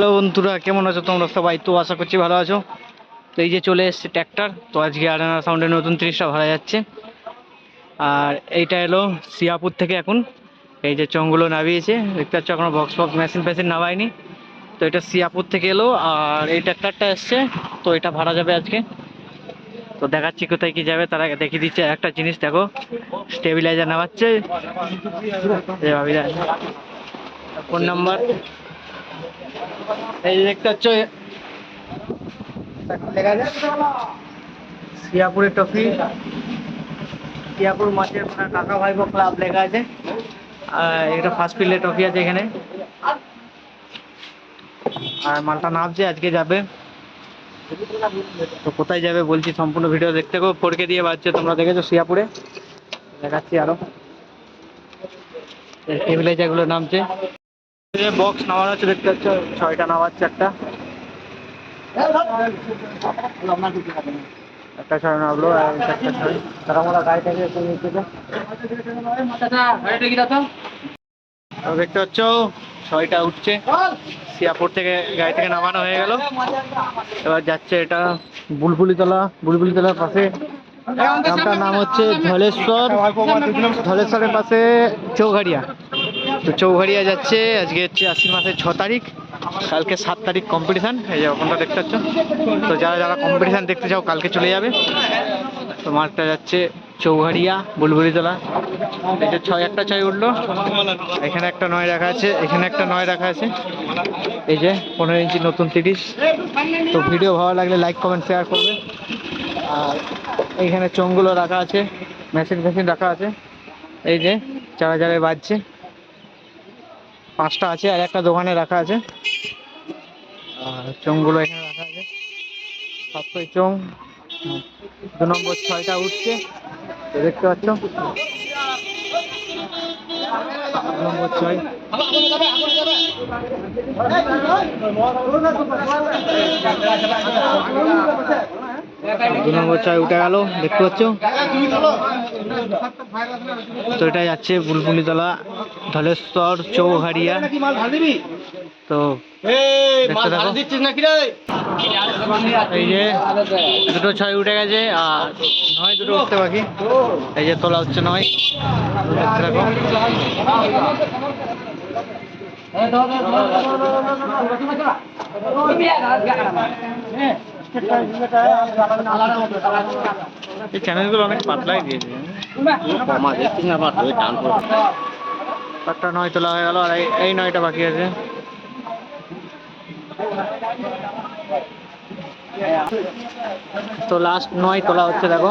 Hello বন্ধুরা, কেমন আছো তোমরা সবাই? তো আশা করছি ভালো আছো। তো এই যে চলে এসছে ট্র্যাক্টর তো আজকে আরানা সাউন্ডের নতুন তিরিশটা ভাড়া যাচ্ছে। আর এইটা এলো সিয়াপুর থেকে এখন। এই যে চংগুলো নামিয়েছে, দেখতে পাচ্ছ এখনও বক্স বক্স মেশিন ফেশিন নামায়নি। তো এটা সিয়াপুর থেকে এলো, আর এই ট্র্যাক্টরটা এসছে, তো এটা ভাড়া যাবে আজকে। তো দেখাচ্ছি কোথায় কি যাবে, তারা দেখিয়ে দিচ্ছে একটা জিনিস, দেখো। স্টেবিলাইজার নামাচ্ছে। ফোন নাম্বার এই দেখতে লেখা সিয়াপুরের ট্রফি। মাছের মানে কাকা ভাইপো ক্লাব লেখা আছে। এটা ফার্স্ট ফিল্ডের ট্রফি আছে এখানে। আর মালটা নামছে, আজকে যাবে। তো কোথায় যাবে বলছি, সম্পূর্ণ ভিডিও দেখতে গো ফোরকে দিয়ে বাজছে, তোমরা দেখেছ সিয়াপুরে? দেখাচ্ছি আরও। টেবিলে যেগুলো নামছে। বক্স নামানো হচ্ছে, দেখতে পাচ্ছ, ছয়টা নামাচ্ছে একটা। একটা ছয় নামলো, আর দেখতে পাচ্ছ, ছয়টা উঠছে। সিয়াপুর থেকে গাড়ি থেকে নামানো হয়ে গেল। এবার যাচ্ছে এটা বুলবুলিতলা। বুলবুলিতলার পাশে গ্রামটার নাম হচ্ছে ধলেশ্বর। ধলেশ্বরের পাশে চৌঘাড়িয়া। তো চৌঘাড়িয়া যাচ্ছে, আজকে হচ্ছে আশ্বিন মাসের ছ তারিখ, কালকে সাত তারিখ কম্পিটিশান এই যে ওখানটা দেখতে পাচ্ছ। তো যারা যারা কম্পিটিশান দেখতে চাও, কালকে চলে যাবে। তো মাঠটা যাচ্ছে চৌঘাড়িয়া, বুলবুলিতলা। এই যে ছয়, একটা ছয় উঠল। এখানে একটা নয় রাখা আছে, এখানে একটা নয় রাখা আছে। এই যে পনেরো ইঞ্চি নতুন তিরিশ। তো ভিডিও ভালো লাগলে লাইক, কমেন্ট শেয়ার করবে। আর এইখানে চোঙগুলো রাখা আছে মেশিন ফেশিন রাখা আছে। এই যে চারা চারে বাজছে পাঁচটা আছে আর একটা দোকানে রাখা আছে। আর চোঙগুলো এখানে রাখা আছে। সাতশোই চোঙ। দু নম্বর ছয়টা উঠছে। দেখতে পাচ্ছ? নম্বর ছয়। দু নম্বর ছয় উঠে গেল। দেখতে পাচ্ছ? তো এটা যাচ্ছে বুলবুলিতলা ধলেশ্বর চৌহারিয়া তো এই যে দুটো ছয় উঠে গেছে আর নয় দুটো উঠতে বাকি এই যে তোলা হচ্ছে নয় থাকো এই চ্যানেলগুলো অনেক পাতলাই দিয়েছে। একটা নয় তোলা হয়ে গেল, আর এই- নয়টা বাকি আছে। তো লাস্ট নয় তোলা হচ্ছে, দেখো।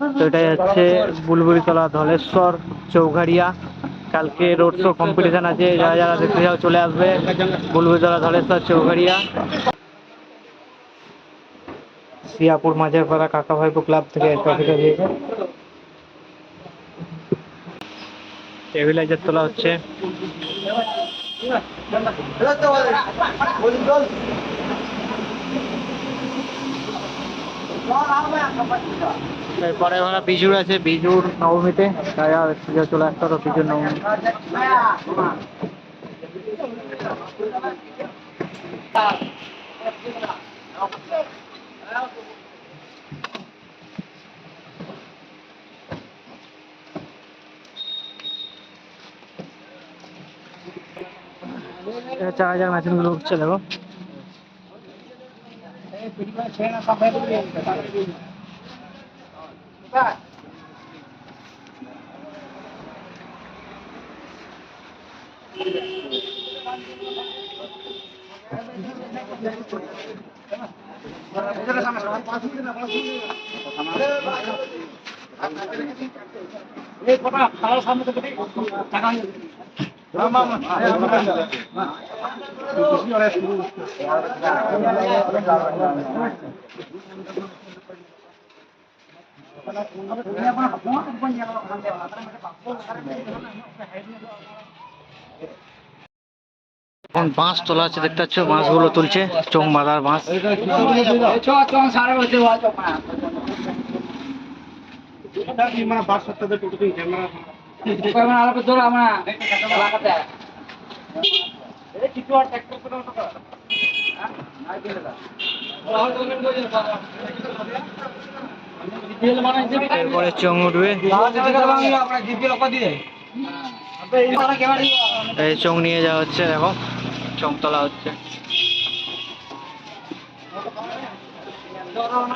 তো এটা যাচ্ছে বুলবুলিতলা ধলেশ্বর চৌঘাড়িয়া। কালকে রোড শো কম্পিটিশন আছে, যারা যারা দেখতে যাও চলে আসবে বুলবুলিতলা ধলেশ্বর চৌঘাড়িয়া। সিয়াপুর মাঝের পাড়া কাকা ভাইপো ক্লাব থেকে ট্রফিটা দিয়েছে। টেবিলাইজার তোলা হচ্ছে। এরপরে ওরা বিজুর আছে, বিজুর নবমীতে। তাই আর পুজো চলে আসতে হবে, বিজুর নবমী। চার হাজার মেশিনগুলো উঠছে, দেখো। আপনার আপনার আপনার আপনার আপনার আপনার আপনার আপনার আপনার আপনার আপনার এখন বাঁশ তোলা আছে দেখতে পাচ্ছ বাঁশগুলো তুলছে চোখ বাঁধার বাঁশ। এরপরে উঠবে। এই চোখ নিয়ে যাওয়া হচ্ছে দেখো। চোখ তোলা হচ্ছে।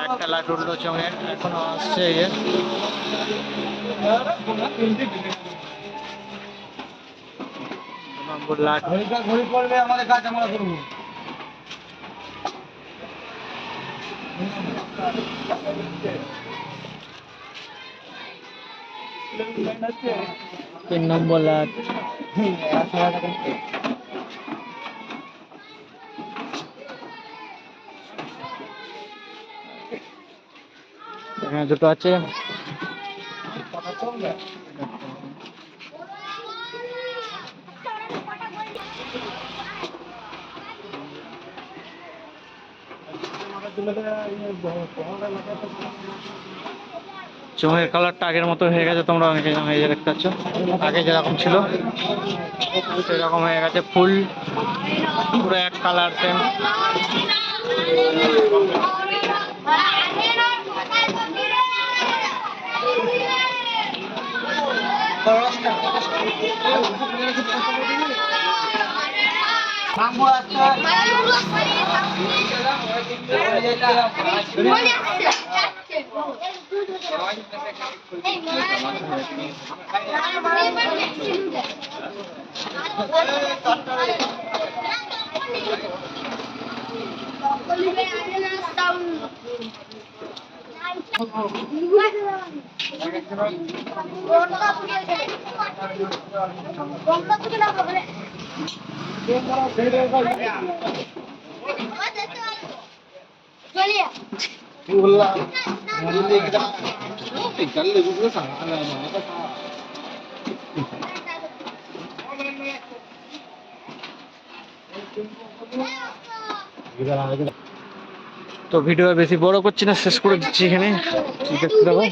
একটা লাট উঠল চোঙের এখনও আসছে এই নম্বর লাট ঘড়ি পড়বে আমাদের কাজ আমরা করব। তিন নম্বর লাট। এখানে দুটো আছে। চোখের কালারটা আগের মতো হয়ে গেছে, তোমরা অনেকে হয়ে যে দেখতে পাচ্ছ। আগে যেরকম ছিল, সেরকম হয়ে গেছে ফুল, পুরো এক কালার সেম চলিয়া তো ভিডিও বেশি বড় করছি না শেষ করে দিচ্ছি এখানে। দেখতে দেবো